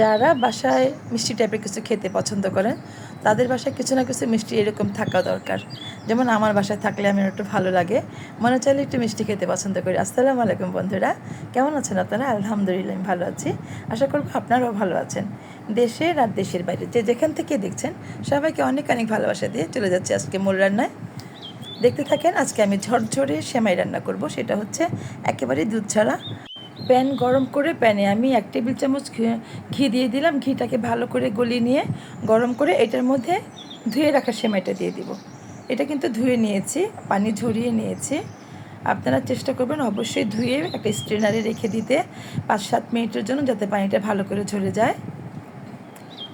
যারা বাসায় মিষ্টি টাইপের কিছু খেতে পছন্দ করেন তাদের বাসায় কিছু না কিছু মিষ্টি এরকম থাকা দরকার। যেমন আমার বাসায় থাকলে আমার একটু ভালো লাগে। মনে চাইলে একটু মিষ্টি খেতে পছন্দ করি। আসসালামু আলাইকুম বন্ধুরা, কেমন আছেন আপনারা? আলহামদুলিল্লাহ, আমি ভালো আছি। আশা করব আপনারাও ভালো আছেন। দেশের আর দেশের বাইরে যে যেখান থেকে দেখছেন, সবাইকে অনেক অনেক ভালোবাসা দিয়ে চলে যাচ্ছে আজকে মূল রান্নায়। দেখতে থাকেন, আজকে আমি ঝরঝরে সেমাই রান্না করব। সেটা হচ্ছে একেবারে দুধ ছাড়া প্যান, গরম করে প্যানে আমি এক টেবিল চামচ ঘি- দিয়ে দিলাম। ঘিটাকে ভালো করে গলিয়ে নিয়ে গরম করে এটার মধ্যে ধুয়ে রাখা সেমাইটা দিয়ে দিব। এটা কিন্তু ধুয়ে নিয়েছি, পানি ঝরিয়ে নিয়েছি। আপনারা চেষ্টা করবেন অবশ্যই ধুয়ে একটা স্ট্রেনারে রেখে দিতে পাঁচ সাত মিনিটের জন্য যাতে পানিটা ভালো করে ঝরে যায়।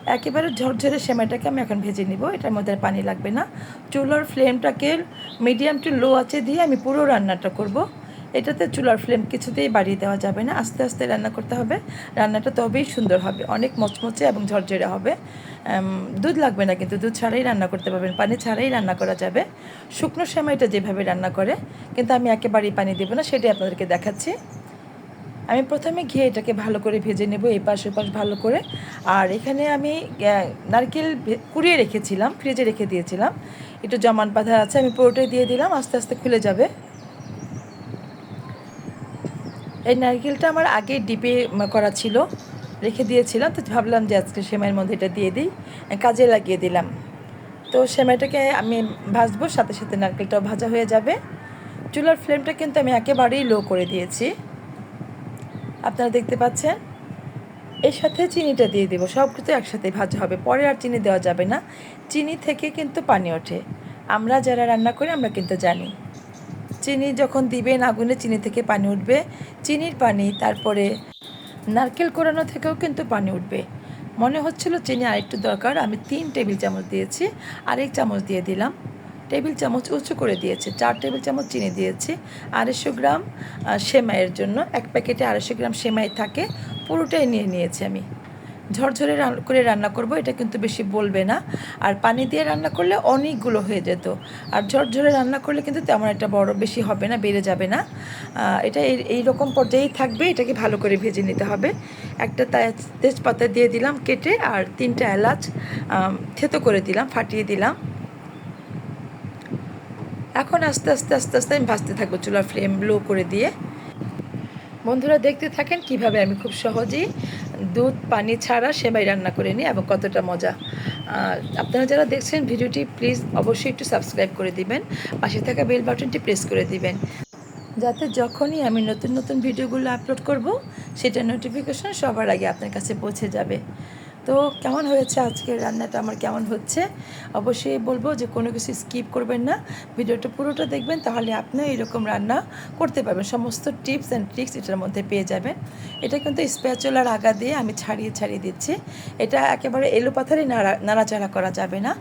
একেবারে ঝরঝরে সেমাইটাকে আমি এখন ভেজে নিব, এটার মধ্যে পানি লাগবে না। চুলার ফ্লেমটাকে মিডিয়াম টু লো আছে দিয়ে আমি পুরো রান্নাটা করব। এটাতে চুলার ফ্লেম কিছুতেই বাড়িয়ে দেওয়া যাবে না। আস্তে আস্তে রান্না করতে হবে। রান্নাটা তবেই সুন্দর হবে। অনেক মচমচে এবং ঝরঝরে হবে। দুধ লাগবে না কিন্তু দুধ ছাড়াই রান্না করতে পারবেন। পানি ছাড়াই রান্না করা যাবে। শুকনো সেমাইটা যেভাবে রান্না করে, কিন্তু আমি একেবারেই পানি দেবো না, সেটাই আপনাদেরকে দেখাচ্ছি। আমি প্রথমে ঘি এটাকে ভালো করে ভেজে নেব এই পাশ ভালো করে। আর এখানে আমি নারকেল কুড়িয়ে রেখেছিলাম, ফ্রিজে রেখে দিয়েছিলাম। একটু জমান বাঁধা আছে, আমি পুরোটাই দিয়ে দিলাম, আস্তে আস্তে খুলে যাবে। এই নারকেলটা আমার আগে ডিপে করা ছিল, রেখে দিয়েছিলাম, তো ভাবলাম যে আজকে সেমাইয়ের মধ্যে এটা দিয়ে দিই, কাজে লাগিয়ে দিলাম। তো সেমাইটাকে আমি ভাজবো, সাথে সাথে নারকেলটাও ভাজা হয়ে যাবে। চুলার ফ্লেমটা কিন্তু আমি একেবারেই লো করে দিয়েছি। আপনারা দেখতে পাচ্ছেন, এর সাথে চিনিটা দিয়ে দেবো সব কিছু একসাথে ভাজা হবে। পরে আর চিনি দেওয়া যাবে না, চিনি থেকে কিন্তু পানি ওঠে। আমরা যারা রান্না করি, আমরা কিন্তু জানি। চিনি যখন দিবেন, আগুনে চিনি থেকে পানি উঠবে। চিনির পানি, তারপরে নারকেল কোরানো থেকেও কিন্তু পানি উঠবে। মনে হচ্ছিল চিনি আরেকটু দরকার, আমি তিন টেবিল চামচ দিয়েছি, আরেক চামচ দিয়ে দিলাম। টেবিল চামচ উঁচু করে দিয়েছি, চার টেবিল চামচ চিনি দিয়েছি, আড়াইশো গ্রাম সেমাইয়ের জন্য। এক প্যাকেটে আড়াইশো গ্রাম সেমাই থাকে, পুরোটাই নিয়ে নিয়েছি আমি। ঝরঝরে করে রান্না করব, এটা কিন্তু বেশি বলবে না। আর পানি দিয়ে রান্না করলে অনেকগুলো হয়ে যেত। আর ঝরঝরে রান্না করলে কিন্তু তেমন একটা বড় বেশি হবে না, বেড়ে যাবে না। এটা এই রকম পর্যায়েই থাকবে, এটাকে ভালো করে ভেজে নিতে হবে। একটা তেজপাতা দিয়ে দিলাম কেটে, আর তিনটা এলাচ থেতো করে দিলাম, ফাটিয়ে দিলাম। এখন আস্তে আস্তে আস্তে আস্তে আমি ভাজতে থাকব চুলার ফ্লেম লো করে দিয়ে। বন্ধুরা দেখতে থাকেন কীভাবে আমি খুব সহজেই দুধ, পানি ছাড়া সেমাই রান্না করে নিই এবং কতটা মজা। আপনারা যারা দেখছেন ভিডিওটি, প্লিজ অবশ্যই একটু সাবস্ক্রাইব করে দিবেন, পাশে থাকা বেল বাটনটি প্রেস করে দিবেন। যাতে যখনই আমি নতুন নতুন ভিডিওগুলো আপলোড করব, সেটা নোটিফিকেশন সবার আগে আপনার কাছে পৌঁছে যাবে। তো কেমন হয়েছে আজকের রান্নাটা? আমার কেমন হচ্ছে? অবশ্যই বলব যে কোনো কিছু স্কিপ করবেন না। ভিডিওটা পুরোটা দেখবেন, তাহলে আপনিও এরকম রান্না করতে পারবেন। সমস্ত টিপস অ্যান্ড ট্রিক্স এটার মধ্যে পেয়ে যাবেন। এটা কিন্তু স্প্যাচুলার আগা দিয়ে আমি ছাড়িয়ে ছাড়িয়ে দিচ্ছি। এটা একেবারে এলো পাথারে নাড়া, নাড়াচাড়া করা যাবে না।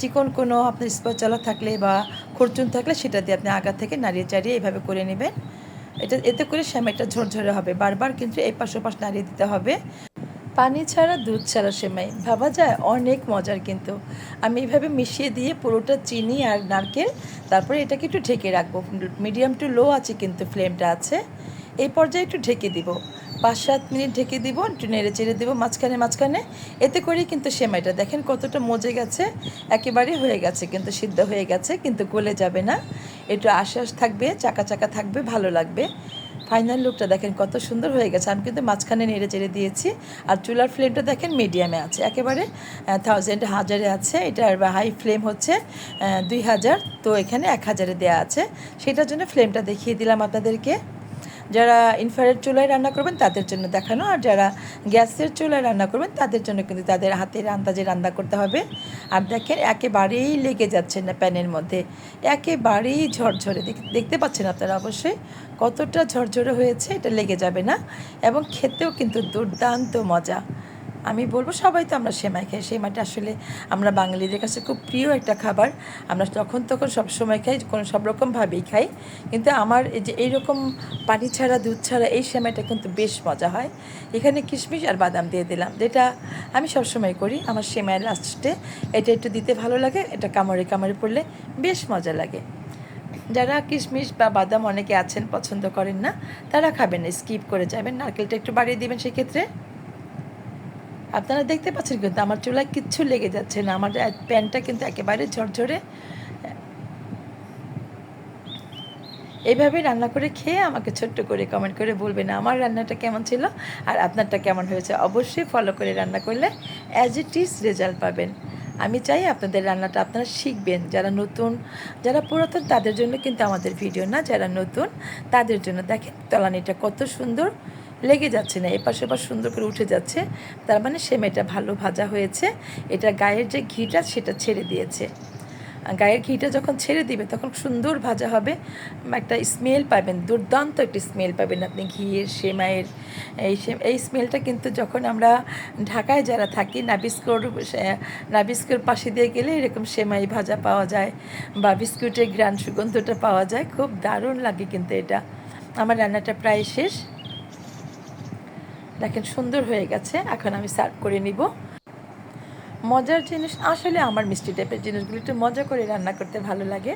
চিকন কোনো আপনার স্প্যাচুলা থাকলে বা খুরচুন থাকলে সেটা দিয়ে আপনি আগা থেকে নাড়িয়ে, চাড়িয়ে এইভাবে করে নেবেন। এটা, এতে করে সেমাইটা ঝরঝরে হবে। বারবার কিন্তু এই পাশ ওপাশ নাড়িয়ে দিতে হবে। পানি ছাড়া দুধ ছাড়া সেমাই। ভাবা যায় অনেক মজার কিন্তু। আমি এইভাবে মিশিয়ে দিয়ে পুরোটা চিনি আর নারকেল, তারপরে এটাকে একটু ঢেকে রাখব। মিডিয়াম টু লো আছে কিন্তু ফ্লেমটা আছে। এই পর্যায়ে একটু ঢেকে দিব। পাঁচ সাত মিনিট ঢেকে দিব, একটু নেড়ে চেড়ে দেবো, মাঝখানে মাঝখানে। এতে করেই কিন্তু সেমাইটা। দেখেন কতটা মজে গেছে। একেবারে হয়ে গেছে কিন্তু, সিদ্ধ হয়ে গেছে কিন্তু গলে যাবে না। একটু আশ্বাস থাকবে চাকা চাকা থাকবে, ভালো লাগবে। ফাইনাল লুকটা দেখেন কত সুন্দর হয়ে গেছে। আমি কিন্তু মাঝখানে নেড়ে চেড়ে দিয়েছি। আর চুলার ফ্লেমটা দেখেন মিডিয়ামে আছে। একেবারে থাউজেন্ড হাজারে আছে। এটার হাই ফ্লেম হচ্ছে দুই হাজার। তো এখানে এক হাজারে দেওয়া আছে। সেটার জন্য ফ্লেমটা দেখিয়ে দিলাম আপনাদেরকে। যারা ইনফ্রারেড চুলায় রান্না করবেন তাদের জন্য দেখানো, আর যারা গ্যাসের চুলায় রান্না করবেন তাদের জন্য কিন্তু তাদের হাতের আন্দাজে রান্না করতে হবে। আর দেখেন, একেবারেই লেগে যাচ্ছে না প্যানের মধ্যে। একেবারেই ঝরঝরে। দেখতে পাচ্ছেন আপনারা অবশ্যই কতটা ঝরঝরে হয়েছে, এটা লেগে যাবে না। এবং খেতেও কিন্তু দুর্দান্ত মজা। আমি বলব সবাই তো আমরা সেমাই খাই। সেমাইটা আসলে আমরা বাঙালিদের কাছে খুব প্রিয় একটা খাবার। আমরা তখন তখন সব সময় খাই, কোনো সব রকমভাবেই খাই। কিন্তু আমার এই যে এইরকম পানি ছাড়া, দুধ ছাড়া এই সেমাইটা কিন্তু বেশ মজা হয়। এখানে কিশমিশ আর বাদাম দিয়ে দিলাম। যেটা আমি সবসময় করি। আমার সেমাইয়ের লাস্টে এটা একটু দিতে ভালো লাগে, এটা কামড়ে কামড়ে পড়লে বেশ মজা লাগে। যারা কিশমিশ বা বাদাম অনেকে আছেন, পছন্দ করেন না, তারা খাবেন স্কিপ করে যাবেন। নারকেলটা একটু বাড়িয়ে দেবেন সেক্ষেত্রে। আপনারা দেখতে পাচ্ছেন কিন্তু আমার চুলায় কিচ্ছু লেগে যাচ্ছে না। আমার প্যানটা কিন্তু একেবারে ঝরঝরে। এইভাবে রান্না করে খেয়ে আমাকে ছোট্ট করে কমেন্ট করে বলবেন, আমার রান্নাটা কেমন ছিল আর আপনারটা কেমন হয়েছে? অবশ্যই ফলো করে রান্না করলে অ্যাজ ইট ইজ রেজাল্ট পাবেন। আমি চাই আপনাদের রান্নাটা আপনারা শিখবেন। যারা নতুন, যারা পুরাতন, তাদের জন্য কিন্তু আমাদের ভিডিও না। যারা নতুন, তাদের জন্য দেখেন তলানিটা কত সুন্দর। লেগে যাচ্ছে না, এপাশে এপাশ সুন্দর করে উঠে যাচ্ছে। তার মানে সেমাইটা ভালো ভাজা হয়েছে। এটা গায়ের যে ঘিটা, সেটা ছেড়ে দিয়েছে। গায়ের ঘিটা যখন ছেড়ে দিবে, তখন সুন্দর ভাজা হবে। একটা স্মেল পাবেন, দুর্দান্ত একটি স্মেল পাবেন আপনি ঘিয়ের, সেমাইয়ের। এই এই স্মেলটা কিন্তু যখন আমরা ঢাকায় যারা থাকি, নাবিস্কোর নাবিস্কোর পাশে দিয়ে গেলে এরকম সেমাই ভাজা পাওয়া যায় বা বিস্কুটের গ্রান সুগন্ধটা পাওয়া যায়। খুব দারুণ লাগে কিন্তু এটা। আমার রান্নাটা প্রায় শেষ। দেখেন সুন্দর হয়ে গেছে, এখন আমি সার্ভ করে নিব। মজার জিনিস, আসলে আমার মিষ্টি টাইপের জিনিসগুলো একটু মজা করে রান্না করতে ভালো লাগে।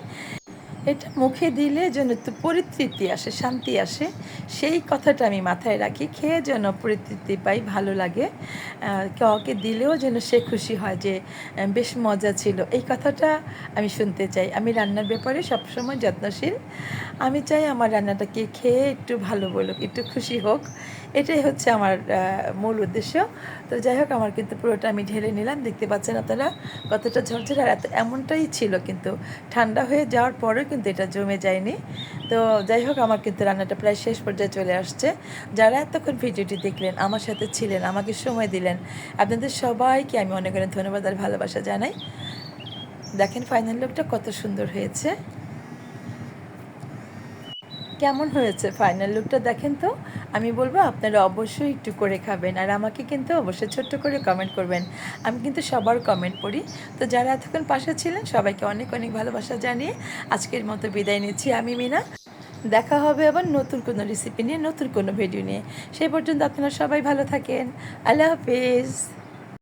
এটা মুখে দিলে যেন পরিতৃপ্তি আসে, শান্তি আসে। সেই কথাটা আমি মাথায় রাখি, খেয়ে যেন পরিতৃপ্তি পাই, ভালো লাগে। কাউকে দিলেও যেন সে খুশি হয় যে বেশ মজা ছিল। এই কথাটা আমি শুনতে চাই। আমি রান্নার ব্যাপারে সবসময় যত্নশীল। আমি চাই আমার রান্নাটাকে খেয়ে একটু ভালো বলুক, একটু খুশি হোক। এটাই হচ্ছে আমার মূল উদ্দেশ্য। তো যাই হোক, আমার কিন্তু পুরোটা আমি ঢেলে নিলাম। দেখতে পাচ্ছেন আপনারা কতটা ঝরঝরে। আর এত এমনটাই ছিল কিন্তু। ঠান্ডা হয়ে যাওয়ার পরেও কিন্তু এটা জমে যায়নি। তো যাই হোক, আমার কিন্তু রান্নাটা প্রায় শেষ পর্যায়ে চলে আসছে। যারা এতক্ষণ ভিডিওটি দেখলেন, আমার সাথে ছিলেন, আমাকে সময় দিলেন, আপনাদের সবাইকে আমি অনেক অনেক ধন্যবাদ আর ভালোবাসা জানাই। দেখেন ফাইনাল লুকটা কত সুন্দর হয়েছে। কেমন হয়েছে? ফাইনাল লুকটা দেখেন তো? আমি বলব আপনারা অবশ্যই একটু করে খাবেন। আর আমাকে কিন্তু অবশ্যই ছোট্ট করে কমেন্ট করবেন। আমি কিন্তু সবার কমেন্ট পড়ি। তো যারা এতক্ষণ পাশে ছিলেন, সবাইকে অনেক অনেক ভালোবাসা জানিয়ে আজকের মতো বিদায় নিচ্ছি আমি, মিনা। দেখা হবে আবার নতুন কোনো রেসিপি নিয়ে, নতুন কোনো ভিডিও নিয়ে। সেই পর্যন্ত আপনারা সবাই ভালো থাকেন। আল্লাহ হাফিজ।